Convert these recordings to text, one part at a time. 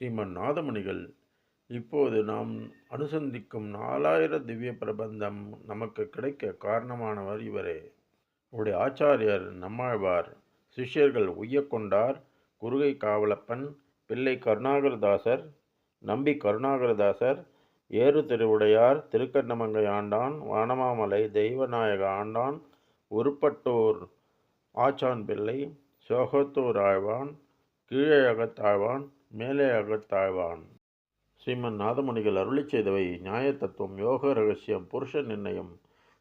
ஸ்ரீமன் நாதமணிகள் இப்போது நாம் அனுசந்திக்கும் நாலாயிர திவ்ய பிரபந்தம் நமக்கு கிடைக்க காரணமானவர் இவரே. உடைய ஆச்சாரியர் நம்மாழ்வார் சிஷ்யர்கள் உய்யக்கொண்டார் குருகை காவலப்பன் பிள்ளை கருணாகரதாசர் நம்பி கருணாகரதாசர் ஏறு திருவுடையார் திருக்கண்ணமங்கை ஆண்டான் வானமாமலை தெய்வநாயக ஆண்டான் உருப்பட்டூர் ஆச்சான் பிள்ளை சோகத்தூர் ஆழ்வான் கீழகத்தாழ்வான் மேலே அகத்தாழ்வான் ஸ்ரீமன் நாதமுனிகள் அருளி செய்தவை நியாய தத்துவம் யோக ரகசியம் புருஷ நிர்ணயம்.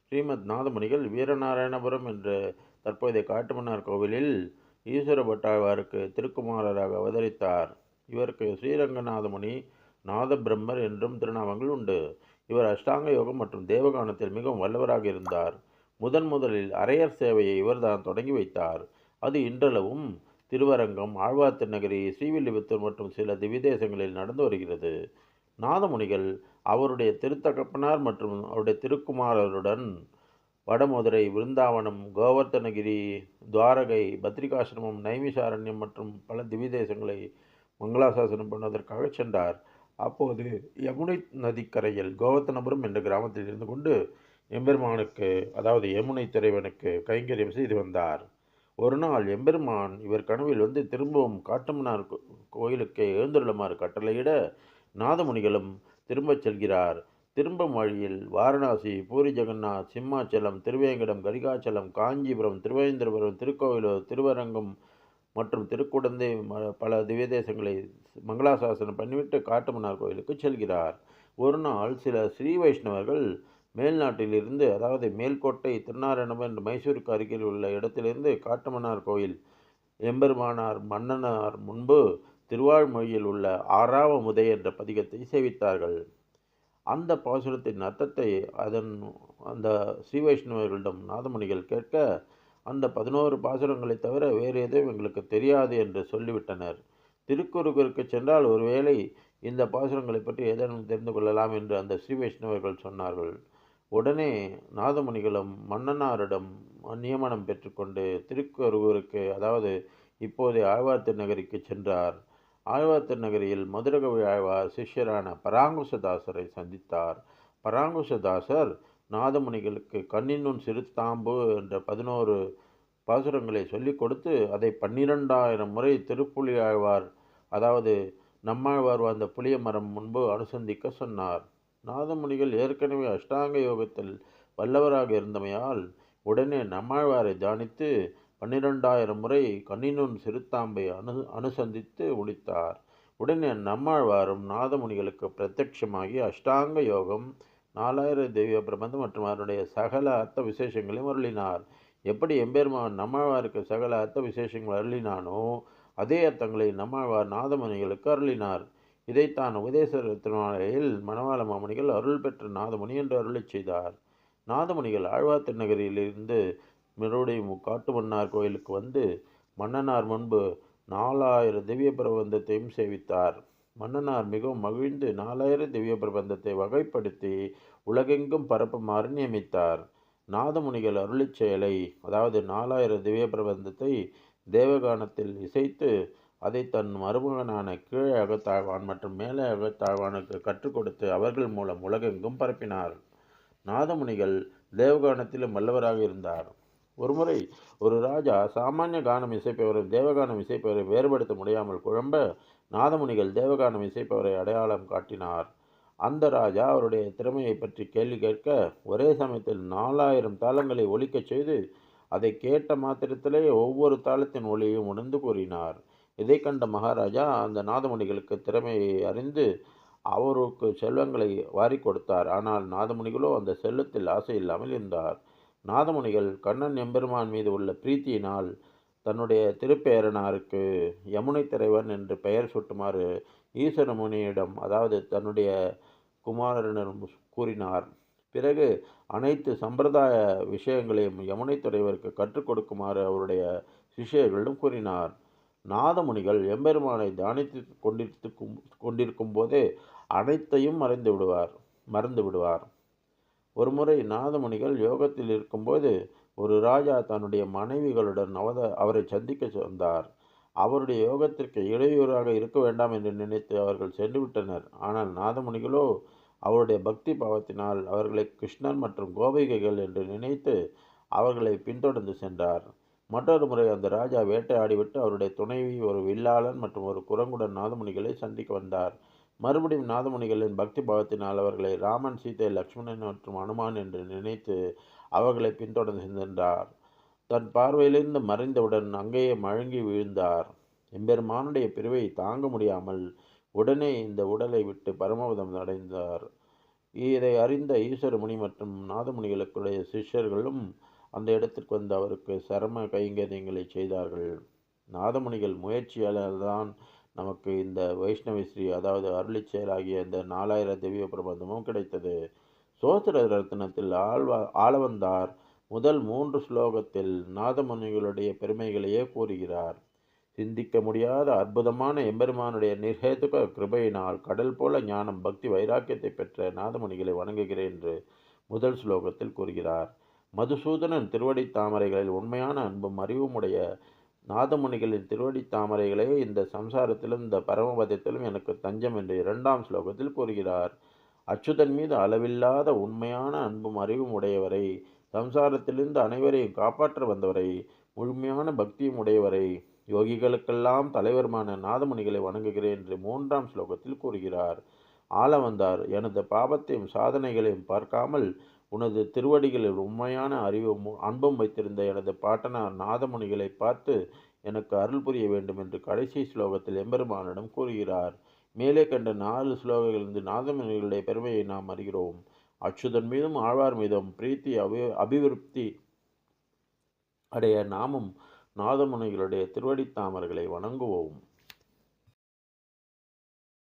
ஸ்ரீமத் நாதமுனிகள் வீரநாராயணபுரம் என்ற தற்போதைய காட்டுமன்னார் கோவிலில் ஈஸ்வர பட்டாழ்வாருக்கு திருக்குமாரராக அவதரித்தார். இவருக்கு ஸ்ரீரங்கநாதமுனி நாத பிரம்மர் என்றும் திருநாமங்கள் உண்டு. இவர் அஷ்டாங்க யோகம் மற்றும் தேவகானத்தில் மிகவும் வல்லவராக இருந்தார். முதன் முதலில் அரையர் சேவையை இவர்தான் தொடங்கி வைத்தார். அது இன்றளவும் திருவரங்கம் ஆழ்வார் திருநகரி ஸ்ரீவில்லிபுத்தூர் மற்றும் சில திவிதேசங்களில் நடந்து வருகிறது. நாதமுனிகள் அவருடைய திருத்தகப்பனார் மற்றும் அவருடைய திருக்குமாரருடன் வடமதுரை விருந்தாவனம் கோவர்த்தனகிரி துவாரகை பத்ரிகாசிரமம் நைமிசாரண்யம் மற்றும் பல திவிதேசங்களை மங்களாசாசனம் பண்ணுவதற்காக சென்றார். அப்போது யமுனை நதிக்கரையில் கோவர்த்தனபுரம் என்ற கிராமத்தில் இருந்து கொண்டு எம்பெருமானுக்கு அதாவது யமுனை திரைவனுக்கு கைங்கரியம் செய்து வந்தார். ஒரு நாள் எம்பெருமான் இவர் கனவில் வந்து திரும்பவும் காட்டுமன்னார் கோயிலுக்கு எழுந்துள்ளமாறு கட்டளையிட நாதமுனிகளும் திரும்பச் செல்கிறார். திரும்பும் வழியில் வாரணாசி பூரி ஜெகநாத் சிம்மாச்சலம் திருவேங்கடம் கரிகாச்சலம் காஞ்சிபுரம் திருவேந்திரபுரம் திருக்கோவிலூர் திருவரங்கம் மற்றும் திருக்குடந்தை பல திவ்யதேசங்களை மங்களாசாசனம் பண்ணிவிட்டு காட்டுமன்னார் கோயிலுக்கு செல்கிறார். ஒரு நாள் சில ஸ்ரீ வைஷ்ணவர்கள் மேல்நாட்டிலிருந்து அதாவது மேல்கோட்டை திருநாராயணம் என்று மைசூருக்கு அருகில் உள்ள இடத்திலிருந்து காட்டுமன்னார் கோயில் எம்பெருமானார் மன்னனார் முன்பு திருவாழ்மொழியில் உள்ள ஆறாவ முதை என்ற பதிகத்தை சேவித்தார்கள். அந்த பாசுரத்தின் அர்த்தத்தை அதன் அந்த ஸ்ரீ வைஷ்ணவர்களிடம் நாதமுனிகள் கேட்க அந்த பதினோரு பாசுரங்களை தவிர வேறு எதுவும் எங்களுக்கு தெரியாது என்று சொல்லிவிட்டனர். திருக்குறுகருக்கு சென்றால் ஒருவேளை இந்த பாசுரங்களை பற்றி ஏதேனும் தெரிந்து கொள்ளலாம் என்று அந்த ஸ்ரீ வைஷ்ணவர்கள் சொன்னார்கள். உடனே நாதமுனிகளும் மன்னனாரிடம் நியமனம் பெற்றுக்கொண்டு திருக்கருவூருக்கு அதாவது இப்போதைய ஆழ்வார் திருநகரிக்கு சென்றார். ஆழ்வார் திருநகரியில் மதுரகவி ஆழ்வார் சிஷ்யரான பராங்குசதாசரை சந்தித்தார். பராங்குசதாசர் நாதமுனிகளுக்கு கண்ணினுன் சிறுத்தாம்பு என்ற பதினோரு பாசுரங்களை சொல்லிக் கொடுத்து அதை பன்னிரெண்டாயிரம் முறை திருப்புலி ஆழ்வார் அதாவது நம்மாழ்வார் வந்த புளிய மரம் முன்பு அனுசந்திக்க சொன்னார். நாதமுனிகள் ஏற்கனவே அஷ்டாங்க யோகத்தில் வல்லவராக இருந்தமையால் உடனே நம்மாழ்வாரை தியானித்து பன்னிரெண்டாயிரம் முறை கண்ணினுன் சிறுத்தாம்பை அனு அனுசந்தித்து முடித்தார் உடனே நம்மாழ்வாரும் நாதமுனிகளுக்கு பிரத்யட்சமாகி அஷ்டாங்க யோகம் நாலாயிர தெய்வ பிரபந்தம் மற்றும் அவருடைய சகல அர்த்த விசேஷங்களையும் அருளினார். எப்படி எம்பெருமான் நம்மாழ்வாருக்கு சகல அர்த்த விசேஷங்கள் அருளினானோ அதே அர்த்தங்களை நம்மாழ்வார் நாதமுனிகளுக்கு அருளினார். இதைத்தான் உபதேச திருநாளையில் மணவாள மாமணிகள் அருள் பெற்ற நாதமுனி என்று அருளை செய்தார். நாதமணிகள் ஆழ்வார் திருநகரிலிருந்து மறுபடியும் காட்டுமன்னார் கோயிலுக்கு வந்து மன்னனார் முன்பு நாலாயிரம் திவ்ய பிரபந்தத்தையும் சேவித்தார். மன்னனார் மிகவும் மகிழ்ந்து நாலாயிரம் திவ்ய பிரபந்தத்தை வகைப்படுத்தி உலகெங்கும் பரப்புமாறு நியமித்தார். நாதமுனிகள் அருளிச் செயலை அதாவது நாலாயிரம் திவ்ய பிரபந்தத்தை தேவகானத்தில் இசைத்து அதை தன் மருமகனான கீழே அகத்தாழ்வான் மற்றும் மேலே அகத்தாழ்வானுக்கு கற்றுக் கொடுத்து அவர்கள் மூலம் உலகெங்கும் பரப்பினார். நாதமுனிகள் தேவகானத்திலும் வல்லவராக இருந்தார். ஒருமுறை ஒரு ராஜா சாமானிய கானம் இசைப்பவரும் தேவகானம் இசைப்பவரை வேறுபடுத்த முடியாமல் குழம்ப நாதமுனிகள் தேவகானம் இசைப்பவரை அடையாளம் காட்டினார். அந்த ராஜா அவருடைய திறமையை பற்றி கேள்வி கேட்க ஒரே சமயத்தில் நாலாயிரம் தாளங்களை ஒலிக்கச் செய்து அதை கேட்ட மாத்திரத்திலே ஒவ்வொரு தாளத்தின் ஒளியையும் உணர்ந்து கூறினார். இதை கண்ட மகாராஜா அந்த நாதமுனிகளுக்கு திறமையை அறிந்து அவருக்கு செல்வங்களை வாரி கொடுத்தார். ஆனால் நாதமுனிகளோ அந்த செல்வத்தில் ஆசை இல்லாமல் இருந்தார். நாதமுனிகள் கண்ணன் எம்பெருமான் மீது உள்ள பிரீத்தியினால் தன்னுடைய திருப்பேரனாருக்கு யமுனை தலைவன் என்று பெயர் சுட்டுமாறு ஈஸ்வர முனியிடம் அதாவது தன்னுடைய குமாரனிடம் கூறினார். பிறகு அனைத்து சம்பிரதாய விஷயங்களையும் யமுனை துறைவருக்கு கற்றுக் கொடுக்குமாறு அவருடைய சிஷ்யர்களிடம் கூறினார். நாதமுனிகள் எம்பெருமானை தியானித்து கொண்டிருக்கும் கொண்டிருக்கும் போதே அனைத்தையும் மறைந்து விடுவார் மறந்து விடுவார். ஒருமுறை நாதமுனிகள் யோகத்தில் இருக்கும்போது ஒரு ராஜா தன்னுடைய மனைவிகளுடன் அவத அவரை சந்திக்க வந்தார். அவருடைய யோகத்திற்கு இடையூறாக இருக்க வேண்டாம் என்று நினைத்து அவர்கள் சென்றுவிட்டனர் ஆனால் நாதமுனிகளோ அவருடைய பக்தி பாவத்தினால் அவர்களை கிருஷ்ணன் மற்றும் கோபிகைகள் என்று நினைத்து அவர்களை பின்தொடர்ந்து சென்றார். மற்றொரு முறை அந்த ராஜா வேட்டையாடிவிட்டு அவருடைய துணைவி ஒரு வில்லாளன் மற்றும் ஒரு குரங்குடன் நாதமுனிகளை சந்திக்க வந்தார். மறுபடியும் நாதமுனிகளின் பக்தி பாவத்தினால் அவர்களை ராமன் சீதை லக்ஷ்மணன் மற்றும் அனுமான் என்று நினைத்து அவர்களை பின்தொடர்ந்து சென்றார். தன் பார்வையிலிருந்து மறைந்தவுடன் அங்கேயே மழங்கி வீழ்ந்தார். எம்பெருமானுடைய பிரிவை தாங்க முடியாமல் உடனே இந்த உடலை விட்டு பரமபதம் அடைந்தார். இதை அறிந்த ஈஸ்வரமுனி மற்றும் நாதமுனிகளுக்குடைய சிஷ்யர்களும் அந்த இடத்திற்கு வந்து அவருக்கு சிரம கைங்கரியங்களை செய்தார்கள். நாதமுனிகள் முயற்சியால் தான் நமக்கு இந்த வைஷ்ணவிஸ்ரீ அதாவது அருளிச் ஆகிய இந்த நாலாயிர திவ்ய பிரபந்தமும் கிடைத்தது. சோத்திர ரத்னத்தில் ஆழ்வா ஆளவந்தார். முதல் மூன்று ஸ்லோகத்தில் நாதமுனிகளுடைய பெருமைகளையே கூறுகிறார். சிந்திக்க முடியாத அற்புதமான எம்பெருமானுடைய நிர்ஹேதுக கிருபையினால் கடல் போல ஞானம் பக்தி வைராக்கியத்தை பெற்ற நாதமுனிகளை வணங்குகிறேன் என்று முதல் ஸ்லோகத்தில் கூறுகிறார். மதுசூதனன் திருவடி தாமரைகளில் உண்மையான அன்பும் அறிவும் உடைய நாதமுனிகளின் திருவடி தாமரைகளே இந்த சம்சாரத்திலும் இந்த பரமபதத்திலும் எனக்கு தஞ்சம் என்று இரண்டாம் ஸ்லோகத்தில் கூறுகிறார். அச்சுதன் மீது அளவில்லாத உண்மையான அன்பும் அறிவும் உடையவரை சம்சாரத்திலிருந்து அனைவரையும் காப்பாற்ற வந்தவரை முழுமையான பக்தியும் உடையவரை யோகிகளுக்கெல்லாம் தலைவருமான நாதமுனிகளை வணங்குகிறேன் என்று மூன்றாம் ஸ்லோகத்தில் கூறுகிறார். ஆள வந்தார். எனது பாபத்தையும் சாதனைகளையும் பார்க்காமல் உனது திருவடிகளில் உண்மையான அறிவும் அன்பும் வைத்திருந்த எனது பாட்டனார் நாதமுனிகளை பார்த்து எனக்கு அருள் புரிய வேண்டும் என்று கடைசி ஸ்லோகத்தில் எம்பெருமானிடம் கூறுகிறார். மேலே கண்ட நாலு ஸ்லோகங்களிலிருந்து நாதமுனிகளுடைய பெருமையை நாம் அறிகிறோம். அச்சுதன் மீதும் ஆழ்வார் மீதும் பிரீத்தி அபி அபிவிருப்தி அடைய நாமும் நாதமுனிகளுடைய திருவடித்தாமர்களை வணங்குவோம்.